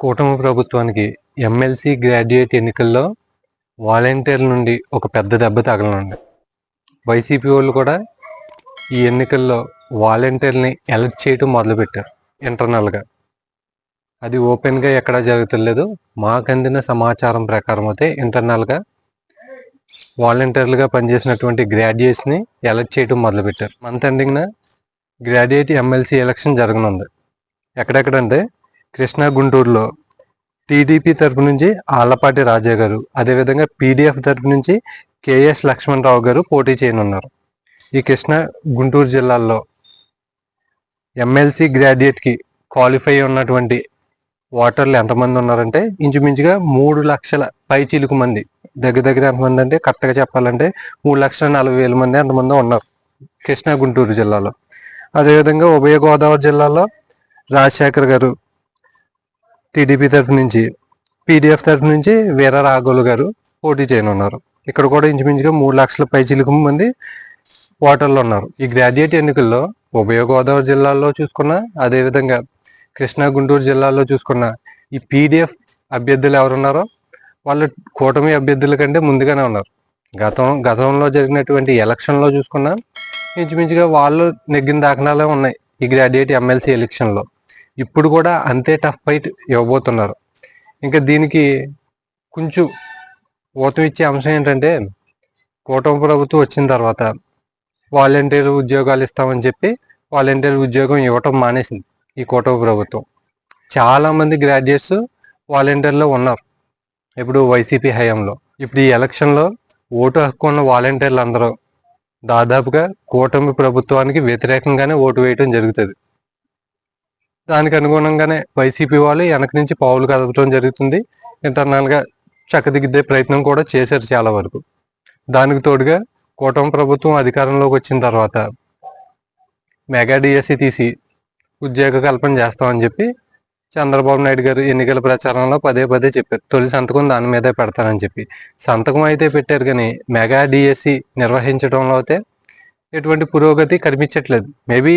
కూటమి ప్రభుత్వానికి MLC graduate ఎన్నికల్లో వాలంటీర్ల నుండి ఒక పెద్ద దెబ్బ తగలనుంది. వైసీపీ వాళ్ళు కూడా ఈ ఎన్నికల్లో వాలంటీర్ని ఎలక్ట్ చేయటం మొదలుపెట్టారు ఇంటర్నల్గా. అది ఓపెన్గా ఎక్కడా జరుగుతలేదు. మాకు అందిన సమాచారం ప్రకారం అయితే ఇంటర్నల్గా వాలంటీర్లుగా పనిచేసినటువంటి గ్రాడ్యుయేట్స్ని ఎలక్ట్ చేయటం మొదలుపెట్టారు. మంత్ ఎండింగ్న గ్రాడ్యుయేట్ ఎమ్మెల్సీ ఎలక్షన్ జరగనుంది. ఎక్కడెక్కడంటే కృష్ణా గుంటూరులో టీడీపీ తరపు నుంచి ఆళ్ళపాటి రాజా గారు అదేవిధంగా పీడీఎఫ్ తరపు నుంచి కేఎస్ లక్ష్మణరావు గారు పోటీ చేయనున్నారు. ఈ కృష్ణా గుంటూరు జిల్లాల్లో ఎమ్మెల్సీ గ్రాడ్యుయేట్కి క్వాలిఫై ఉన్నటువంటి ఓటర్లు ఎంతమంది ఉన్నారంటే ఇంచుమించుగా మూడు లక్షల పై చిలుకు మంది. దగ్గర దగ్గర ఎంతమంది అంటే కరెక్ట్గా చెప్పాలంటే మూడు లక్షల నలభై వేల మంది ఎంతమంది ఉన్నారు కృష్ణా గుంటూరు జిల్లాలో. అదేవిధంగా ఉభయ గోదావరి జిల్లాలో రాజశేఖర్ గారు టీడీపీ తరఫు నుంచి పీడీఎఫ్ తరఫు నుంచి వీర రాఘోలు గారు పోటీ చేయనున్నారు. ఇక్కడ కూడా ఇంచుమించుగా మూడు లక్షల పై చిలుకు మంది ఓటర్లు ఉన్నారు. ఈ గ్రాడ్యుయేట్ ఎన్నికల్లో ఉభయ గోదావరి జిల్లాల్లో చూసుకున్నా అదేవిధంగా కృష్ణా గుంటూరు జిల్లాలో చూసుకున్న ఈ పీడిఎఫ్ అభ్యర్థులు ఎవరున్నారో వాళ్ళు కూటమి అభ్యర్థుల కంటే ముందుగానే ఉన్నారు. గతం గతంలో జరిగినటువంటి ఎలక్షన్లో చూసుకున్నా ఇంచుమించుగా వాళ్ళు నెగ్గిన దాఖనాలే ఉన్నాయి ఈ గ్రాడ్యుయేట్ ఎమ్మెల్సీ ఎలక్షన్లో. ఇప్పుడు కూడా అంతే టఫ్ ఫైట్ ఇవ్వబోతున్నారు. ఇంకా దీనికి కొంచెం ఓతం ఇచ్చే అంశం ఏంటంటే కూటమి ప్రభుత్వం వచ్చిన తర్వాత వాలంటీర్ ఉద్యోగాలు ఇస్తామని చెప్పి వాలంటీర్ ఉద్యోగం ఇవ్వటం మానేసింది ఈ కూటమి ప్రభుత్వం. చాలా మంది గ్రాడ్యుయేట్స్ వాలంటీర్లో ఉన్నారు. ఇప్పుడు వైసీపీ హయాంలో. ఇప్పుడు ఈ ఎలక్షన్లో ఓటు హక్కు ఉన్న వాలంటీర్లు అందరూ దాదాపుగా కూటమి ప్రభుత్వానికి వ్యతిరేకంగానే ఓటు వేయటం జరుగుతుంది. దానికి అనుగుణంగానే వైసీపీ వాళ్ళు వెనక నుంచి పావులు కదపడం జరుగుతుంది. ఇంటర్నల్గా చక్కదిద్దే ప్రయత్నం కూడా చేశారు చాలా వరకు. దానికి తోడుగా కూటమి ప్రభుత్వం అధికారంలోకి వచ్చిన తర్వాత మెగా డిఎస్సి తీసి ఉద్యోగ కల్పన చేస్తామని చెప్పి చంద్రబాబు నాయుడు గారు ఎన్నికల ప్రచారంలో పదే పదే చెప్పారు. తొలి సంతకం దాని మీదే పెడతానని చెప్పి. సంతకం అయితే పెట్టారు కానీ మెగా డిఎస్సి నిర్వహించడంలో అయితే ఎటువంటి పురోగతి కనిపించట్లేదు. మేబీ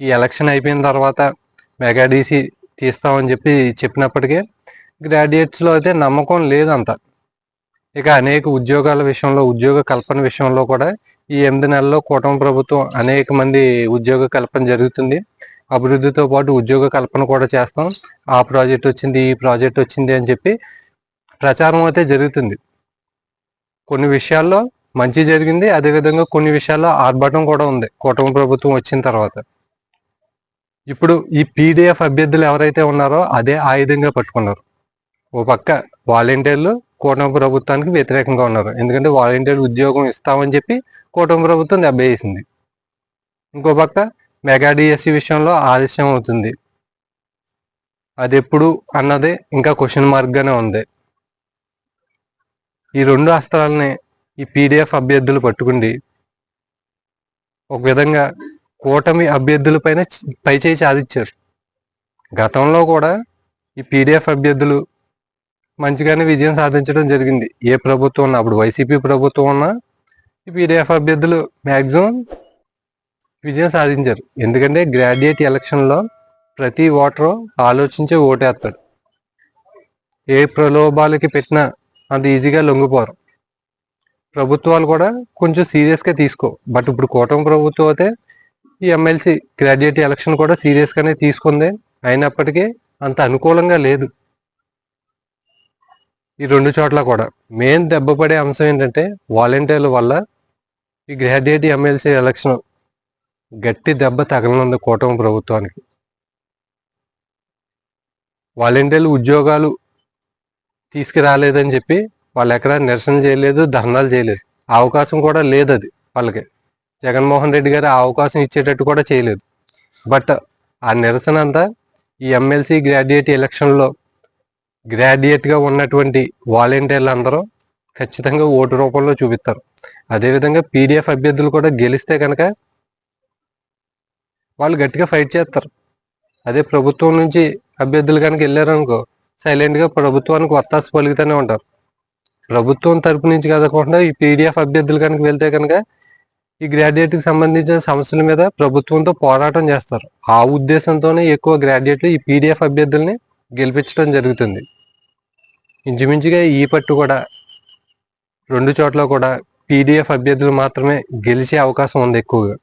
ఈ ఎలక్షన్ అయిపోయిన తర్వాత మెగా తీస్తామని చెప్పి చెప్పినప్పటికీ గ్రాడ్యుయేట్స్లో అయితే నమ్మకం లేదంత. ఇక అనేక ఉద్యోగాల విషయంలో ఉద్యోగ కల్పన విషయంలో కూడా ఈ ఎనిమిది నెలల్లో కూటమి ప్రభుత్వం అనేక మంది ఉద్యోగ కల్పన జరుగుతుంది. అభివృద్ధితో పాటు ఉద్యోగ కల్పన కూడా చేస్తాం. ఆ ప్రాజెక్ట్ వచ్చింది ఈ ప్రాజెక్ట్ వచ్చింది అని చెప్పి ప్రచారం అయితే జరుగుతుంది. కొన్ని విషయాల్లో మంచి జరిగింది అదేవిధంగా కొన్ని విషయాల్లో ఆర్భాటం కూడా ఉంది కూటమి ప్రభుత్వం వచ్చిన తర్వాత. ఇప్పుడు ఈ పీడిఎఫ్ అభ్యర్థులు ఎవరైతే ఉన్నారో అదే ఆయుధంగా పట్టుకున్నారు. ఓ పక్క వాలంటీర్లు కూటమి ప్రభుత్వానికి వ్యతిరేకంగా ఉన్నారు. ఎందుకంటే వాలంటీర్ ఉద్యోగం ఇస్తామని చెప్పి కూటమి ప్రభుత్వం దెబ్బేసింది ఇంకో పక్క మెగా డిఎస్సి విషయంలో ఆలస్యం అవుతుంది. అది ఎప్పుడు అన్నది ఇంకా క్వశ్చన్ మార్క్గానే ఉంది. ఈ రెండు అస్త్రాలని ఈ పీడిఎఫ్ అభ్యర్థులు పట్టుకుండి ఒక విధంగా కూటమి అభ్యర్థుల పైన పైచేయి సాధించారు గతంలో కూడా ఈ పీడిఎఫ్ అభ్యర్థులు మంచిగానే విజయం సాధించడం జరిగింది. ఏ ప్రభుత్వం ఉన్నా అప్పుడు వైసీపీ ప్రభుత్వం ఉన్నా ఈ పీడిఎఫ్ అభ్యర్థులు మ్యాక్సిమం విజయం సాధించారు. ఎందుకంటే గ్రాడ్యుయేట్ ఎలక్షన్లో ప్రతి ఓటరు ఆలోచించే ఓటేస్తాడు. ఏ ప్రలోభాలకి పెట్టినా అంత ఈజీగా లొంగిపోరు. ప్రభుత్వాలు కూడా కొంచెం సీరియస్గా తీసుకో. బట్ ఇప్పుడు కూటమి ప్రభుత్వం అయితే ఈ ఎమ్మెల్సీ గ్రాడ్యుయేట్ ఎలక్షన్ కూడా సీరియస్గానే తీసుకుంది. అయినప్పటికీ అంత అనుకూలంగా లేదు. ఈ రెండు చోట్ల కూడా. మెయిన్ దెబ్బపడే అంశం ఏంటంటే వాలంటీర్ల వల్ల ఈ గ్రాడ్యుయేట్ ఎమ్మెల్సీ ఎలక్షన్ గట్టి దెబ్బ తగలనుంది కూటమి ప్రభుత్వానికి. వాలంటీర్లు ఉద్యోగాలు తీసుకురాలేదని చెప్పి వాళ్ళు ఎక్కడ నిరసన చేయలేదు ధర్నాలు చేయలేదు. అవకాశం కూడా లేదు అది వాళ్ళకి. జగన్మోహన్ రెడ్డి గారు ఆ అవకాశం ఇచ్చేటట్టు కూడా చేయలేదు. బట్ ఆ నిరసన అంతా ఈ ఎమ్మెల్సీ గ్రాడ్యుయేట్ ఎలక్షన్లో గ్రాడ్యుయేట్గా ఉన్నటువంటి వాలంటీర్లు అందరూ ఖచ్చితంగా ఓటు రూపంలో చూపిస్తారు. అదేవిధంగా పీడిఎఫ్ అభ్యర్థులు కూడా గెలిస్తే కనుక వాళ్ళు గట్టిగా ఫైట్ చేస్తారు. అదే ప్రభుత్వం నుంచి అభ్యర్థులు కనుక వెళ్ళారనుకో సైలెంట్గా ప్రభుత్వానికి వత్తాసు పలుకుతూనే ఉంటారు. ప్రభుత్వం తరపు నుంచి కదకుండా ఈ పీడిఎఫ్ అభ్యర్థులు కనుక వెళ్తే కనుక ఈ గ్రాడ్యుయేట్కి సంబంధించిన సమస్యల మీద ప్రభుత్వంతో పోరాటం చేస్తారు. ఆ ఉద్దేశంతోనే ఎక్కువ గ్రాడ్యుయేట్లు ఈ పీడిఎఫ్ అభ్యర్థుల్ని గెలిపించడం జరుగుతుంది. ఇంచుమించుగా ఈ పట్టు కూడా రెండు చోట్ల కూడా పీడిఎఫ్ అభ్యర్థులు మాత్రమే గెలిచే అవకాశం ఉంది ఎక్కువగా.